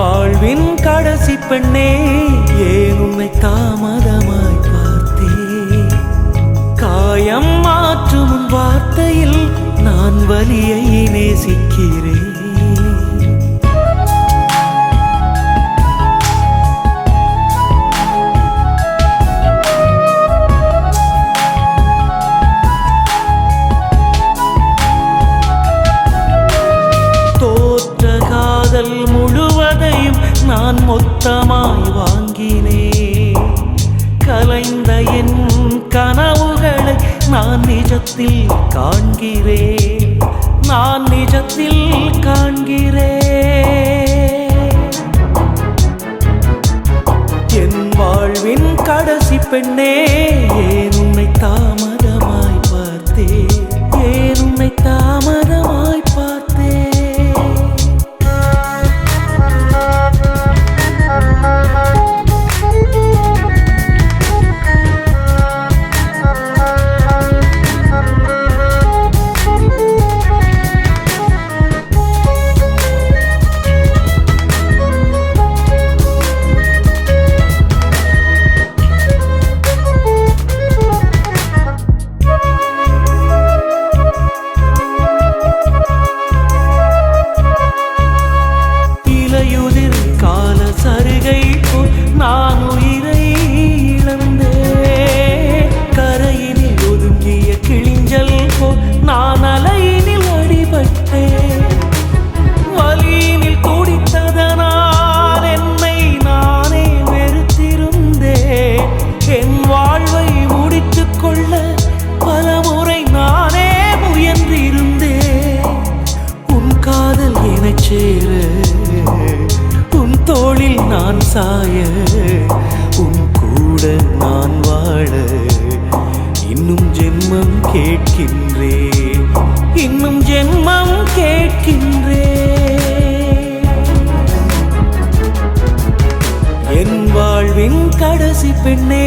வாழ்வின் கடைசி பெண்ணே ஏன் உன்னை தாமதமாய் பார்த்தே? காயம் மாற்றும் வார்த்தையில் நான் வலியை நேசிக்கிறேன். முழுவதையும் நான் மொத்தமாய் வாங்கினேன். கலைந்த என் கனவுகளை நான் நிஜத்தில் காண்கிறேன். நான் நிஜத்தில் காண்கிறேன். என் வாழ்வின் கடைசி பெண்ணே ஏன் உன்னை தாமதமாய் தோளில் உன் கூட நான் வாழ இன்னும் ஜென்மம் கேட்கின்றே இன்னும் ஜென்மம் கேட்கின்றே. என் வாழ்வின் கடைசி பெண்ணே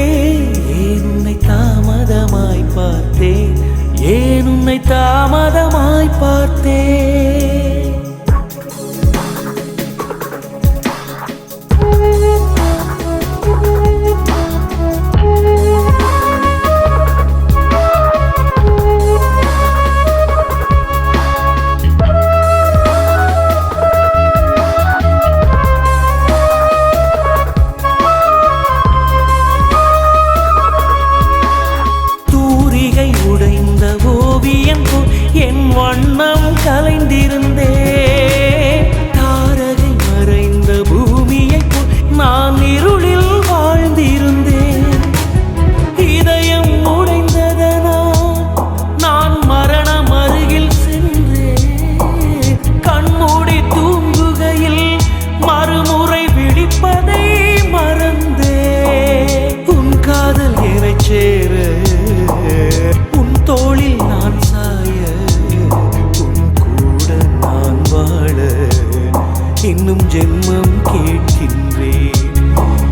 இன்னும் ஜென்மம் கேட்கின்றேன்.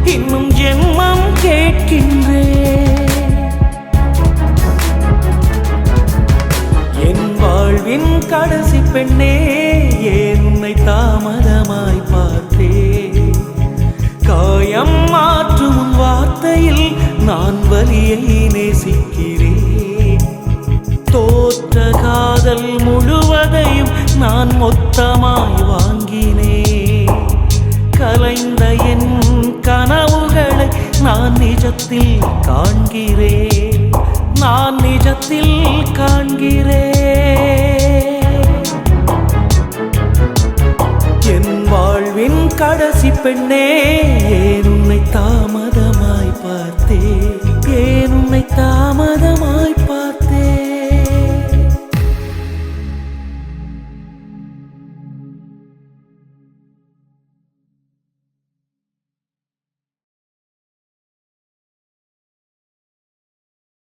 இன்னும் ஜென்மம் கேட்கின்றேன். என் வாழ்வின் கடைசி பெண்ணே ஏன் உன்னை தாமதமாய் பார்த்தேன்? காயம் மாற்றும் வார்த்தையில் நான் வலியை நேசிக்கிறேன். தோற்ற காதல் முழுவதையும் நான் மொத்தமாய் வாங்கினேன் கலைந்த என் கனவுகளை நான் நிஜத்தில் காண்கிறேன். நான் நிஜத்தில் காண்கிறேன். என் வாழ்வின் கடைசி பெண்ணே உன்னை